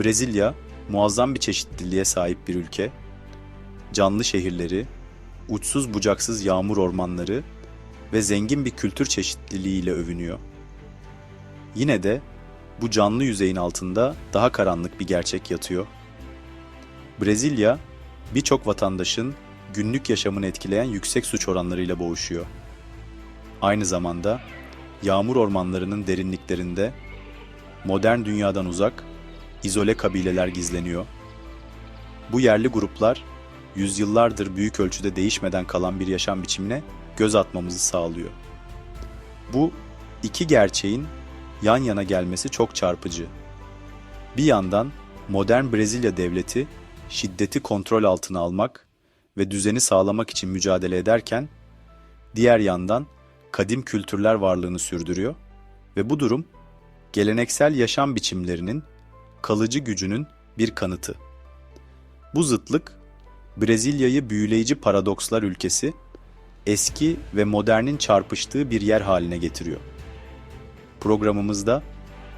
Brezilya muazzam bir çeşitliliğe sahip bir ülke. Canlı şehirleri, uçsuz bucaksız yağmur ormanları ve zengin bir kültür çeşitliliğiyle övünüyor. Yine de bu canlı yüzeyin altında daha karanlık bir gerçek yatıyor. Brezilya birçok vatandaşın günlük yaşamını etkileyen yüksek suç oranlarıyla boğuşuyor. Aynı zamanda yağmur ormanlarının derinliklerinde modern dünyadan uzak, izole kabileler gizleniyor. Bu yerli gruplar yüzyıllardır büyük ölçüde değişmeden kalan bir yaşam biçimine göz atmamızı sağlıyor. Bu iki gerçeğin yan yana gelmesi çok çarpıcı. Bir yandan modern Brezilya devleti şiddeti kontrol altına almak ve düzeni sağlamak için mücadele ederken diğer yandan kadim kültürler varlığını sürdürüyor ve bu durum geleneksel yaşam biçimlerinin kalıcı gücünün bir kanıtı. Bu zıtlık Brezilya'yı büyüleyici paradokslar ülkesi, eski ve modernin çarpıştığı bir yer haline getiriyor. Programımızda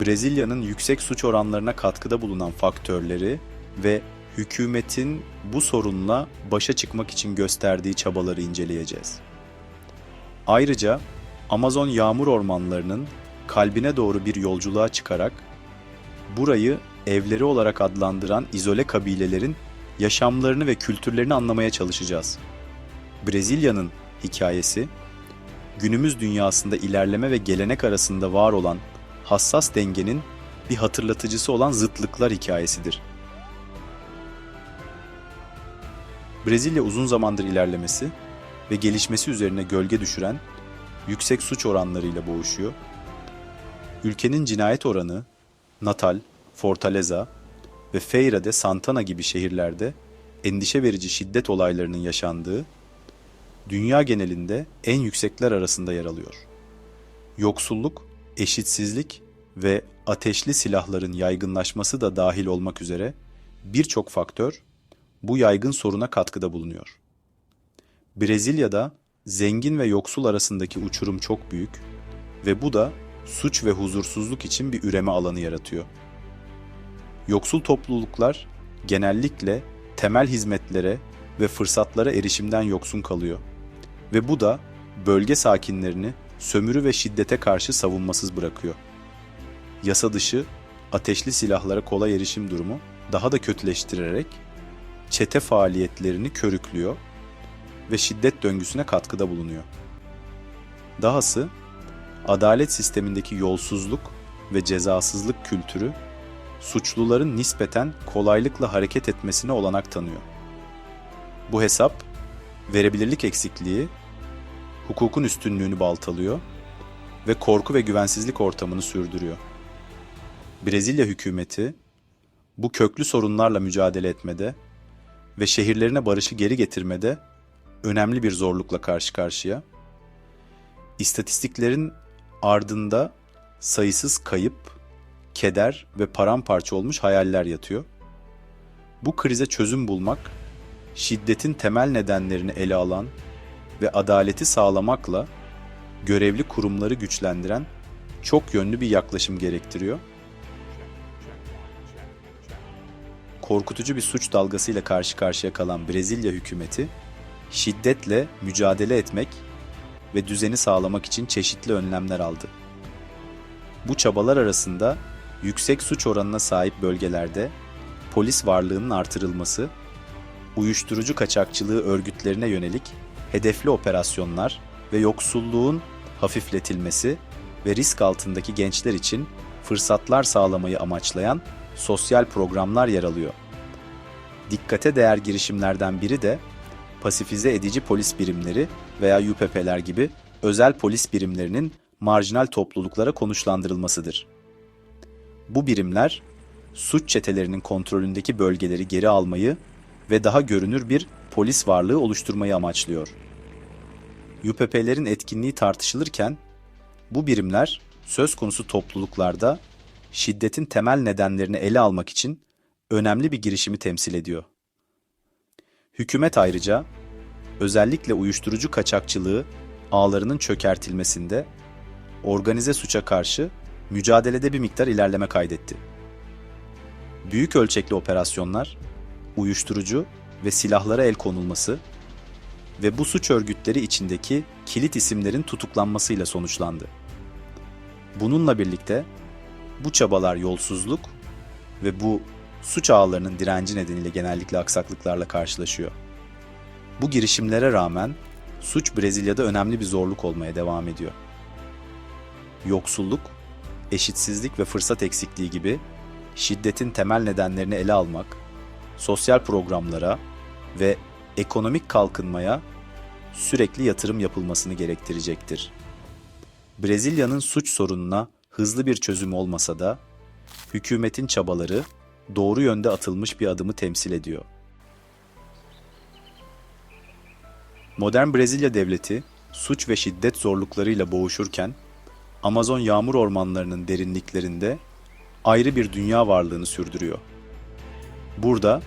Brezilya'nın yüksek suç oranlarına katkıda bulunan faktörleri ve hükümetin bu sorunla başa çıkmak için gösterdiği çabaları inceleyeceğiz. Ayrıca Amazon yağmur ormanlarının kalbine doğru bir yolculuğa çıkarak burayı evleri olarak adlandıran izole kabilelerin yaşamlarını ve kültürlerini anlamaya çalışacağız. Brezilya'nın hikayesi, günümüz dünyasında ilerleme ve gelenek arasında var olan hassas dengenin bir hatırlatıcısı olan zıtlıklar hikayesidir. Brezilya uzun zamandır ilerlemesi ve gelişmesi üzerine gölge düşüren yüksek suç oranlarıyla boğuşuyor. Ülkenin cinayet oranı Natal, Fortaleza ve Feira de Santana gibi şehirlerde endişe verici şiddet olaylarının yaşandığı, dünya genelinde en yüksekler arasında yer alıyor. Yoksulluk, eşitsizlik ve ateşli silahların yaygınlaşması da dahil olmak üzere birçok faktör bu yaygın soruna katkıda bulunuyor. Brezilya'da zengin ve yoksul arasındaki uçurum çok büyük ve bu da suç ve huzursuzluk için bir üreme alanı yaratıyor. Yoksul topluluklar genellikle temel hizmetlere ve fırsatlara erişimden yoksun kalıyor ve bu da bölge sakinlerini sömürü ve şiddete karşı savunmasız bırakıyor. Yasa dışı ateşli silahlara kolay erişim durumu daha da kötüleştirerek çete faaliyetlerini körüklüyor ve şiddet döngüsüne katkıda bulunuyor. Dahası adalet sistemindeki yolsuzluk ve cezasızlık kültürü suçluların nispeten kolaylıkla hareket etmesine olanak tanıyor. Bu hesap verebilirlik eksikliği hukukun üstünlüğünü baltalıyor ve korku ve güvensizlik ortamını sürdürüyor. Brezilya hükümeti bu köklü sorunlarla mücadele etmede ve şehirlerine barışı geri getirmede önemli bir zorlukla karşı karşıya. İstatistiklerin ardında sayısız kayıp, keder ve paramparça olmuş hayaller yatıyor. Bu krize çözüm bulmak, şiddetin temel nedenlerini ele alan ve adaleti sağlamakla görevli kurumları güçlendiren çok yönlü bir yaklaşım gerektiriyor. Korkutucu bir suç dalgasıyla karşı karşıya kalan Brezilya hükümeti şiddetle mücadele etmek ve düzeni sağlamak için çeşitli önlemler aldı. Bu çabalar arasında yüksek suç oranına sahip bölgelerde polis varlığının artırılması, uyuşturucu kaçakçılığı örgütlerine yönelik hedefli operasyonlar ve yoksulluğun hafifletilmesi ve risk altındaki gençler için fırsatlar sağlamayı amaçlayan sosyal programlar yer alıyor. Dikkate değer girişimlerden biri de pasifize edici polis birimleri veya UPP'ler gibi özel polis birimlerinin marjinal topluluklara konuşlandırılmasıdır. Bu birimler suç çetelerinin kontrolündeki bölgeleri geri almayı ve daha görünür bir polis varlığı oluşturmayı amaçlıyor. UPP'lerin etkinliği tartışılırken bu birimler söz konusu topluluklarda şiddetin temel nedenlerini ele almak için önemli bir girişimi temsil ediyor. Hükümet ayrıca özellikle uyuşturucu kaçakçılığı ağlarının çökertilmesinde organize suça karşı mücadelede bir miktar ilerleme kaydetti. Büyük ölçekli operasyonlar, uyuşturucu ve silahlara el konulması ve bu suç örgütleri içindeki kilit isimlerin tutuklanmasıyla sonuçlandı. Bununla birlikte bu çabalar yolsuzluk ve bu suç ağlarının direnci nedeniyle genellikle aksaklıklarla karşılaşıyor. Bu girişimlere rağmen suç Brezilya'da önemli bir zorluk olmaya devam ediyor. Yoksulluk, eşitsizlik ve fırsat eksikliği gibi şiddetin temel nedenlerini ele almak, sosyal programlara ve ekonomik kalkınmaya sürekli yatırım yapılmasını gerektirecektir. Brezilya'nın suç sorununa hızlı bir çözüm olmasa da hükümetin çabaları doğru yönde atılmış bir adımı temsil ediyor. Modern Brezilya devleti suç ve şiddet zorluklarıyla boğuşurken Amazon yağmur ormanlarının derinliklerinde ayrı bir dünya varlığını sürdürüyor. Burada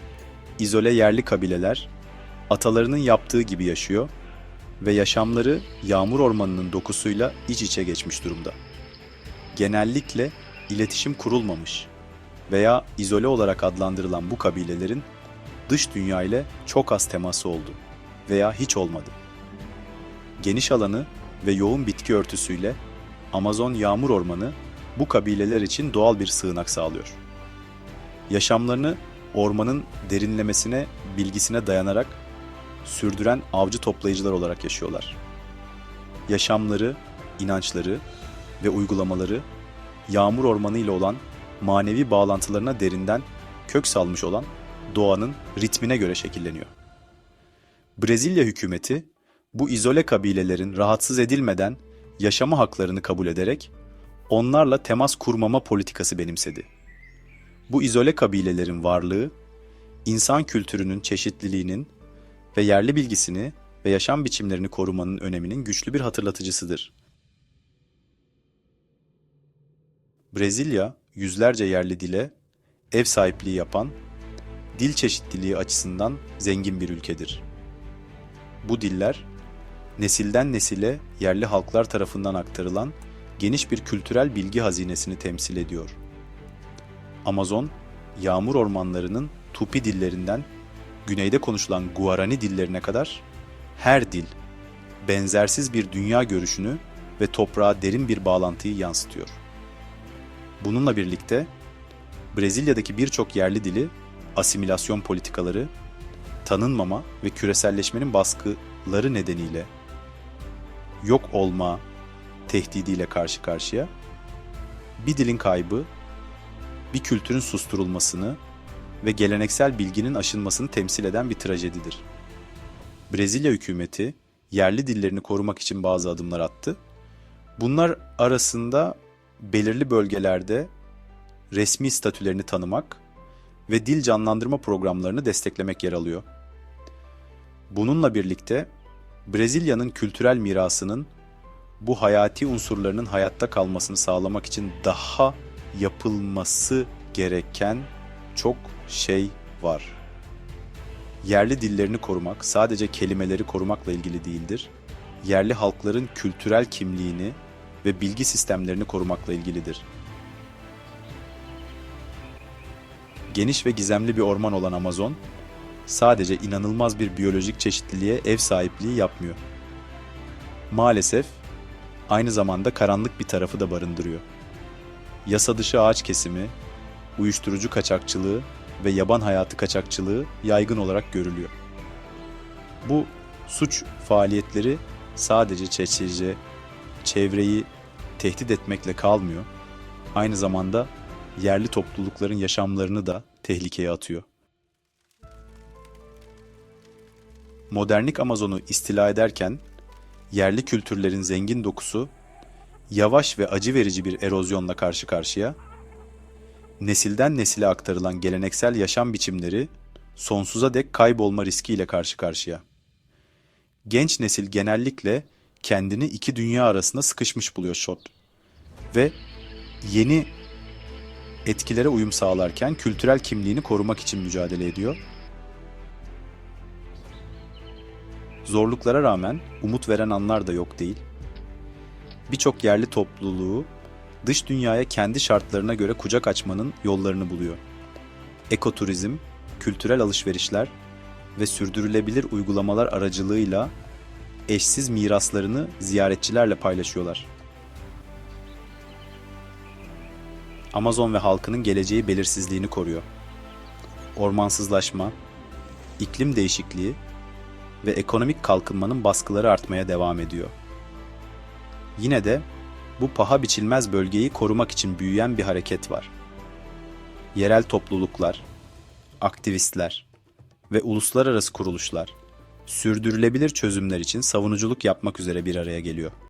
izole yerli kabileler atalarının yaptığı gibi yaşıyor ve yaşamları yağmur ormanının dokusuyla iç içe geçmiş durumda. Genellikle iletişim kurulmamış veya izole olarak adlandırılan bu kabilelerin dış dünya ile çok az teması oldu veya hiç olmadı. Geniş alanı ve yoğun bitki örtüsüyle Amazon yağmur ormanı bu kabileler için doğal bir sığınak sağlıyor. Yaşamlarını ormanın derinlemesine, bilgisine dayanarak sürdüren avcı toplayıcılar olarak yaşıyorlar. Yaşamları, inançları ve uygulamaları yağmur ormanı ile olan manevi bağlantılarına derinden kök salmış olan doğanın ritmine göre şekilleniyor. Brezilya hükümeti bu izole kabilelerin rahatsız edilmeden yaşama haklarını kabul ederek onlarla temas kurmama politikası benimsedi. Bu izole kabilelerin varlığı insan kültürünün çeşitliliğinin ve yerli bilgisini ve yaşam biçimlerini korumanın öneminin güçlü bir hatırlatıcısıdır. Brezilya, yüzlerce yerli dile ev sahipliği yapan, dil çeşitliliği açısından zengin bir ülkedir. Bu diller, nesilden nesile yerli halklar tarafından aktarılan geniş bir kültürel bilgi hazinesini temsil ediyor. Amazon, yağmur ormanlarının Tupi dillerinden güneyde konuşulan Guarani dillerine kadar her dil benzersiz bir dünya görüşünü ve toprağa derin bir bağlantıyı yansıtıyor. Bununla birlikte Brezilya'daki birçok yerli dili asimilasyon politikaları, tanınmama ve küreselleşmenin baskıları nedeniyle yok olma tehdidiyle karşı karşıya. Bir dilin kaybı, bir kültürün susturulmasını ve geleneksel bilginin aşınmasını temsil eden bir trajedidir. Brezilya hükümeti yerli dillerini korumak için bazı adımlar attı. Bunlar arasında belirli bölgelerde resmi statülerini tanımak ve dil canlandırma programlarını desteklemek yer alıyor. Bununla birlikte Brezilya'nın kültürel mirasının bu hayati unsurlarının hayatta kalmasını sağlamak için daha yapılması gereken çok şey var. Yerli dillerini korumak sadece kelimeleri korumakla ilgili değildir. Yerli halkların kültürel kimliğini ve bilgi sistemlerini korumakla ilgilidir. Geniş ve gizemli bir orman olan Amazon, sadece inanılmaz bir biyolojik çeşitliliğe ev sahipliği yapmıyor. Maalesef aynı zamanda karanlık bir tarafı da barındırıyor. Yasa dışı ağaç kesimi, uyuşturucu kaçakçılığı ve yaban hayatı kaçakçılığı yaygın olarak görülüyor. Bu suç faaliyetleri sadece çeçece, çevreyi tehdit etmekle kalmıyor. Aynı zamanda yerli toplulukların yaşamlarını da tehlikeye atıyor. Modernlik Amazon'u istila ederken yerli kültürlerin zengin dokusu yavaş ve acı verici bir erozyonla karşı karşıya, nesilden nesile aktarılan geleneksel yaşam biçimleri sonsuza dek kaybolma riskiyle karşı karşıya. Genç nesil genellikle kendini iki dünya arasında sıkışmış buluyor Shot. Ve yeni etkilere uyum sağlarken kültürel kimliğini korumak için mücadele ediyor. Zorluklara rağmen umut veren anlar da yok değil. Birçok yerli topluluğu dış dünyaya kendi şartlarına göre kucak açmanın yollarını buluyor. ekoturizm, kültürel alışverişler ve sürdürülebilir uygulamalar aracılığıyla eşsiz miraslarını ziyaretçilerle paylaşıyorlar. Amazon ve halkının geleceği belirsizliğini koruyor. Ormansızlaşma, iklim değişikliği ve ekonomik kalkınmanın baskıları artmaya devam ediyor. Yine de bu paha biçilmez bölgeyi korumak için büyüyen bir hareket var. Yerel topluluklar, aktivistler ve uluslararası kuruluşlar sürdürülebilir çözümler için savunuculuk yapmak üzere bir araya geliyor.